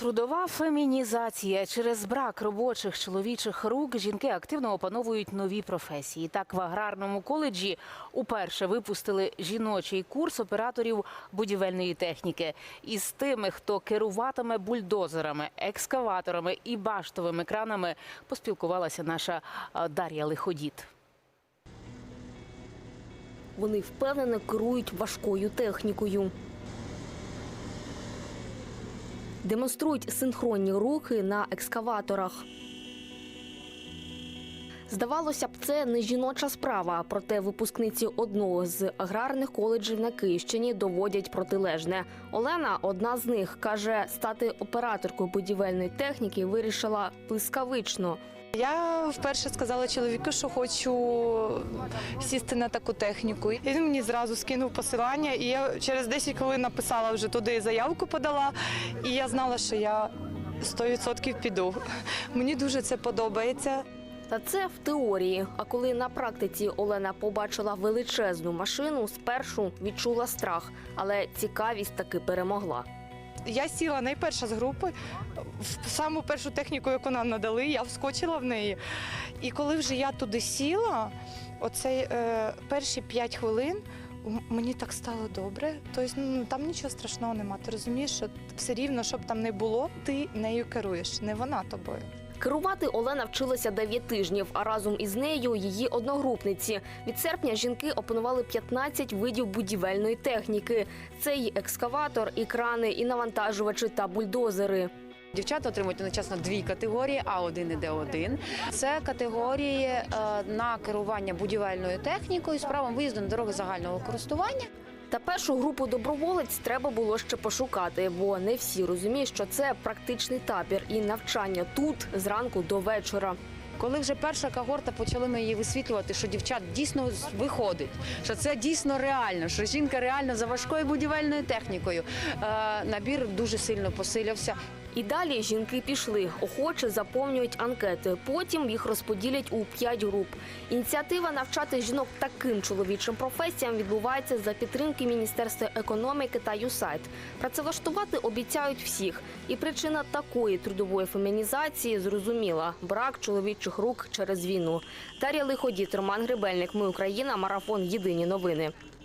Трудова фемінізація через брак робочих чоловічих рук жінки активно опановують нові професії. Так в аграрному коледжі уперше випустили жіночий курс операторів будівельної техніки. Із тими, хто керуватиме бульдозерами, екскаваторами і баштовими кранами, поспілкувалася наша Дар'я Лиходіт. Вони впевнено керують важкою технікою. Демонструють синхронні рухи на екскаваторах. Здавалося б, це не жіноча справа, проте випускниці одного з аграрних коледжів на Київщині доводять протилежне. Олена, одна з них, каже, стати операторкою будівельної техніки вирішила блискавично. Я вперше сказала чоловіку, що хочу сісти на таку техніку. Він мені зразу скинув посилання, і я через 10 хвилин написала вже туди заявку подала, і я знала, що я 100% піду. Мені дуже це подобається. Та це в теорії. А коли на практиці Олена побачила величезну машину, спершу відчула страх, але цікавість таки перемогла. Я сіла найперша з групи в саму першу техніку, яку нам надали, я вскочила в неї. І коли вже я туди сіла, оцей е, перші п'ять хвилин. Мені так стало добре. Тобто ну, там нічого страшного нема. Ти розумієш, що все рівно, щоб там не було, ти нею керуєш, не вона тобою. Керувати Олена вчилася 9 тижнів, а разом із нею її одногрупниці. Від серпня жінки опанували 15 видів будівельної техніки. Це й екскаватор, і крани, і навантажувачі та бульдозери. Дівчата отримують одночасно дві категорії А1 і Д1. Це категорії е, на керування будівельною технікою з правом виїзду на дороги загального користування. Та першу групу доброволець треба було ще пошукати, бо не всі розуміють, що це практичний табір і навчання тут зранку до вечора. Коли вже перша когорта почали ми її висвітлювати, що дівчат дійсно виходить, що це дійсно реально, що жінка реально за важкою будівельною технікою. Е, Набір дуже сильно посилявся. І далі жінки пішли, охоче заповнюють анкети. Потім їх розподілять у п'ять груп. Ініціатива навчати жінок таким чоловічим професіям відбувається за підтримки Міністерства економіки та ЮСАЙД. Працевлаштувати обіцяють всіх. І причина такої трудової фемінізації зрозуміла брак чоловічих рук через війну. Дар'я Лиходіт, Роман Гребельник. Ми Україна. Марафон. Єдині новини.